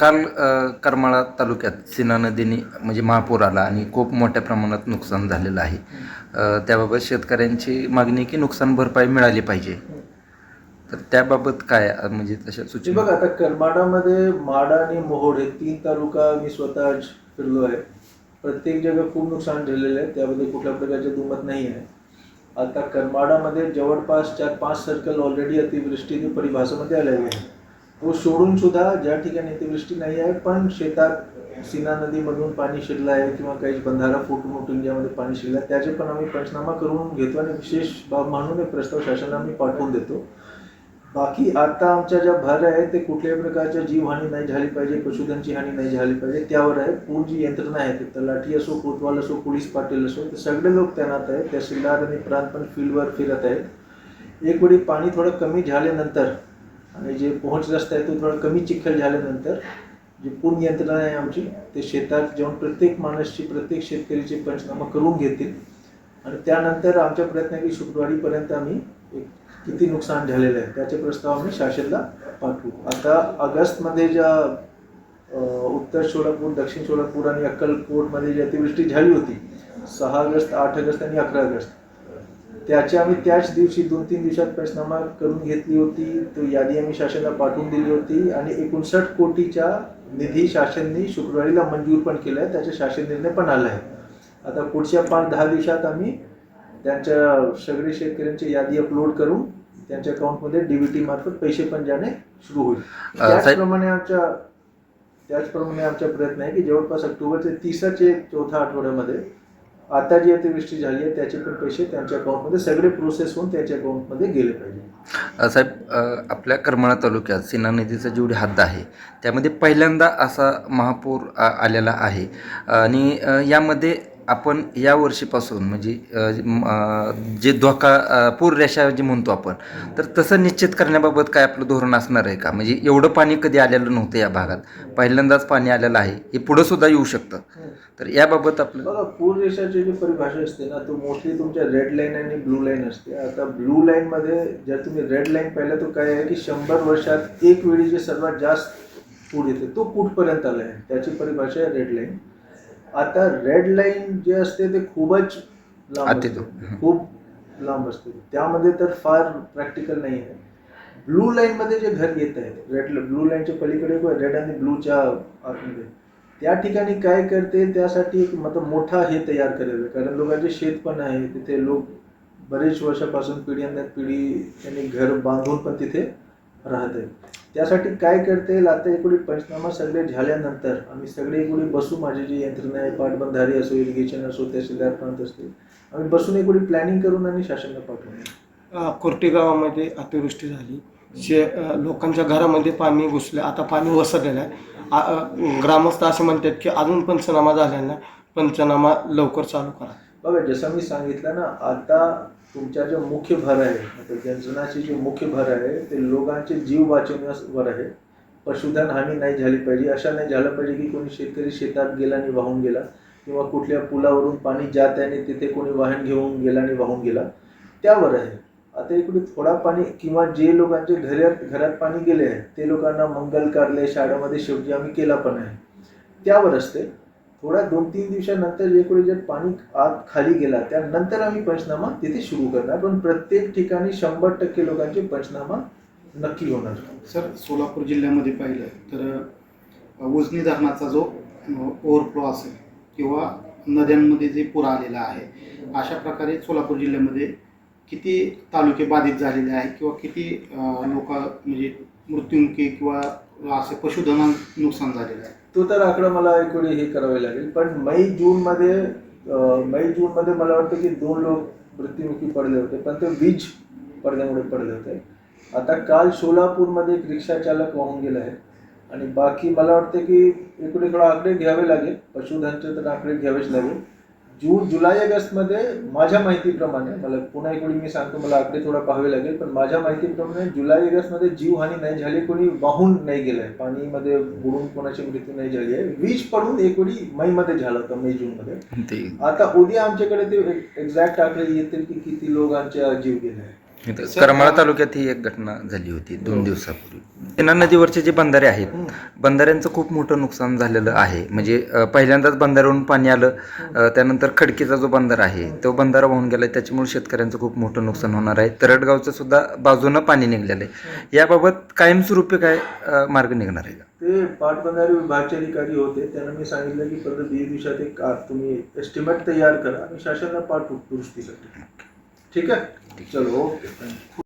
काल करमाळा तालुक्यात सीना नदीने म्हणजे महापूर आला आणि खूप मोठ्या प्रमाणात नुकसान झालेलं आहे. त्याबाबत शेतकऱ्यांची मागणी की नुकसान भरपाई मिळाली पाहिजे. तर त्याबाबत काय म्हणजे तशा ते सूचना बघ आता करमाडामध्ये माडा आणि मोहोड हे तीन तालुका मी स्वतः फिरलो आहे. प्रत्येक जगा खूप नुकसान झालेलं आहे. त्याबद्दल कुठल्या प्रकारचे दुमत नाही आहे. आता करमाडामध्ये जवळपास चार पाच सर्कल ऑलरेडी अतिवृष्टीने परिभाषामध्ये आलेले आहे तो सोडून सुद्धा ज्या ठिकाणी अतिवृष्टी नाही आहे पण शेतात सीना नदीमधून पाणी शिरलं आहे किंवा काही बंधारा फुटून उठून ज्यामध्ये पाणी शिरलं आहे त्याचे पण आम्ही पंचनामा करून घेतो आणि विशेष बाब म्हणून एक प्रस्ताव शासनाला आम्ही पाठवून देतो. बाकी आता आमच्या ज्या भर आहे ते कुठल्याही प्रकारच्या जीवहानी नाही झाली पाहिजे पशुधनची हानी नाही झाली पाहिजे. त्यावर आहे पूर्ण जी यंत्रणा आहे ते तलाठी असो कोतवाल असो पोलीस पाटील असो ते सगळे लोक तैनात आहेत. तहसीलदार आणि प्रांत पण फील्डवर फिरत आहेत. एक वेळी पाणी थोडं कमी झाल्यानंतर आणि जे पोहोच रस्ता आहे तो थोडा कमी चिखल झाल्यानंतर जी पूर्ण यंत्रणा आहे आमची ते शेतात जाऊन प्रत्येक माणसाची प्रत्येक शेतकरीचे पंचनामा करून घेतील. आणि त्यानंतर आमच्या प्रयत्न आहे की शुक्रवारीपर्यंत आम्ही एक किती नुकसान झालेलं आहे त्याचे प्रस्ताव आम्ही शासनला पाठवू. आता ऑगस्टमध्ये ज्या उत्तर सोलापूर दक्षिण सोलापूर आणि अक्कलकोटमध्ये जी अतिवृष्टी झाली होती सहा ऑगस्ट आठ ऑगस्ट आणि अकरा ऑगस्ट त्याची आम्ही त्याच दिवशी दोन तीन दिवसात पंचनामा करून घेतली होती. तो यादी आम्ही शासनाला पाठवून दिली होती. आणि एकोणसाठ कोटीच्या निधी शासनने शुक्रवारीला मंजूर पण केला आहे. त्याचा शासन निर्णय पण आला आहे. आता पुढच्या पाच दहा दिवसात आम्ही त्यांच्या सगळे शेतकऱ्यांची यादी अपलोड करून त्यांच्या अकाउंटमध्ये डीबीटी मार्फत पैसे पण जाणे सुरू होईल. त्याचप्रमाणे आमच्या त्याचप्रमाणे आमचा प्रयत्न आहे की जवळपास ऑक्टोबरचे तिसराचे चौथा आठवड्यामध्ये आता जी अतिवृष्टी झाली आहे त्याचे पण पैसे त्यांच्या अकाउंटमध्ये सगळे प्रोसेस होऊन त्यांच्या अकाउंटमध्ये गेले पाहिजे. साहेब आपल्या करमाळा तालुक्यात सीना नदीचा जेवढी हद्द आहे त्यामध्ये पहिल्यांदा असा महापूर आलेला आहे. आणि यामध्ये आपण या वर्षीपासून म्हणजे जे धोका पूर रेषा जे म्हणतो आपण तर तसं निश्चित करण्याबाबत काय आपलं धोरण असणार आहे का? म्हणजे एवढं पाणी कधी आलेलं नव्हतं या भागात. पहिल्यांदाच पाणी आलेलं आहे. हे पुढं सुद्धा येऊ शकतं. तर याबाबत आपलं बघा पूर रेषाची जी परिभाषा असते ना तो मोस्टली तुमच्या रेड लाईन आणि ब्लू लाईन असते. आता ब्लू लाईन मध्ये जर तुम्ही रेड लाईन पाहिलं तो काय आहे की शंभर वर्षात एक वेळी जे सर्वात जास्त पूर येते तो कुठपर्यंत आला आहे त्याची परिभाषा आहे रेड लाईन. आता रेड लाईन जे असते ते खूपच लांब असते. खूप लांब असते. त्यामध्ये तर फार प्रॅक्टिकल नाही आहे ब्लू लाईन मध्ये जे घर येत आहेत रेड ब्लू लाईनच्या पलीकडे रेड आणि ब्लूच्या आतमध्ये त्या ठिकाणी काय करते? त्यासाठी एक मतलब मोठा हे तयार करायचं. कारण लोकांचे शेत पण आहे तिथे लोक बरेच वर्षापासून पिढ्यान पिढी त्यांनी घर बांधून पण तिथे राहत आहेत. त्यासाठी काय करता येईल आता एकुडी पंचनामा सगळे झाल्यानंतर आम्ही सगळे एकुडी बसू माझी जी यंत्रणा आहे पाटबंधारी असो इरिगेशन असो तहसीलदार प्रांत असतील आम्ही बसून एकुडी प्लॅनिंग करून आणि शासनाला पाठवू अ, कोर्टे गावामध्ये अतिवृष्टी झाली. शे लोकांच्या घरामध्ये पाणी घुसलं. आता पाणी वसरलेलं आहे. ग्रामस्थ असे म्हणतात की अजून पंचनामा झाला नाही. पंचनामा लवकर चालू करा. बघा जसं मी सांगितलं ना आता तुमच्या जो मुख्य भर आहे मतलब जनाची जे मुख्य भर आहे ते लोकांचे जीव वाचवण्यावर आहे. पशुधन हानी नाही झाली पाहिजे अशा नाही झालं पाहिजे की कोणी शेतकरी शेतात गेला आणि वाहून गेला किंवा कुठल्या पुलावरून पाणी जात आहे आणि तिथे कोणी वाहन घेऊन गेला आणि वाहून गेला. त्यावर आहे. आता इकडे थोडा पाणी किंवा जे लोकांचे घरात घरात पाणी गेले आहे ते लोकांना मंगल कार्यालय शाळेमध्ये शेवटी आम्ही केला पण आहे. त्यावर असते. थोड्या दोन तीन दिवसानंतर इकडे जर पाणी आत खाली गेला त्यानंतर आम्ही पंचनामा तिथे सुरू करणार. पण प्रत्येक ठिकाणी शंभर टक्के लोकांचे पंचनामा नक्की होणार. सर सोलापूर जिल्ह्यामध्ये पाहिलं तर उजनी धरणाचा जो ओव्हरफ्लो असेल किंवा नद्यांमध्ये जे पूर आलेला आहे अशा प्रकारे सोलापूर जिल्ह्यामध्ये किती तालुके बाधित झालेले आहेत किंवा किती लोक म्हणजे मृत्युमुखी किंवा असे पशुधन नुकसान झालेलं आहे. तो तर आकडा मला एकवेळी हे करावे लागेल पण मै जूनमध्ये मई मै जूनमध्ये मला वाटतं की दोन लोक मृत्युमुखी पडले होते पण ते वीज पडल्यामुळे पडले होते. आता काल सोलापूरमध्ये एक रिक्षा चालक वाहून गेला आहे आणि बाकी मला वाटतं की इकडे थोडा आकडे घ्यावे लागेल पशुधनचे तर आकडे घ्यावेच लागेल जून जुलै ऑगस्टमध्ये माझ्या माहितीप्रमाणे मला पुन्हा एक वेळी मी सांगतो मला आकडे थोडा पाहावे लागेल पण माझ्या माहितीप्रमाणे जुलै ऑगस्टमध्ये जीवहानी नाही झाली कोणी वाहून नाही गेलंय. पाणीमध्ये बुडून कोणाची मृत्यू नाही झाली आहे. वीज पडून एक वेळी मैमध्ये झालं होतं मे जूनमध्ये. ते. आता उद्या आमच्याकडे ते एक्झॅक्ट आकडे येतील की किती लोकांच्या जीव गेले करमाळा तालुक्यात ही एक घटना झाली होती दोन दिवसापूर्वी. सिन्ना नदीवरचे जे बंधारे आहेत बंधाऱ्यांचं खूप मोठं नुकसान झालेलं आहे. म्हणजे पहिल्यांदाच बंधाऱ्यावरून पाणी आलं त्यानंतर खडकीचा जो बंधारा आहे तो बंधारा वाहून गेला त्याच्यामुळे शेतकऱ्यांचं खूप मोठं नुकसान होणार आहे. तरडगावचं सुद्धा बाजूनं पाणी निघलेलं आहे. याबाबत कायमस्वरूपी काय मार्ग निघणार आहे का? ते पाटबंधारे विभागाचे अधिकारी होते. त्यांना मी सांगितलं की परत दीड दिवसात एक तुम्ही एस्टिमेट तयार करा आणि शासनाला पाठवू दुरुस्तीसाठी. ठीक आहे चलो ओके थँक्यू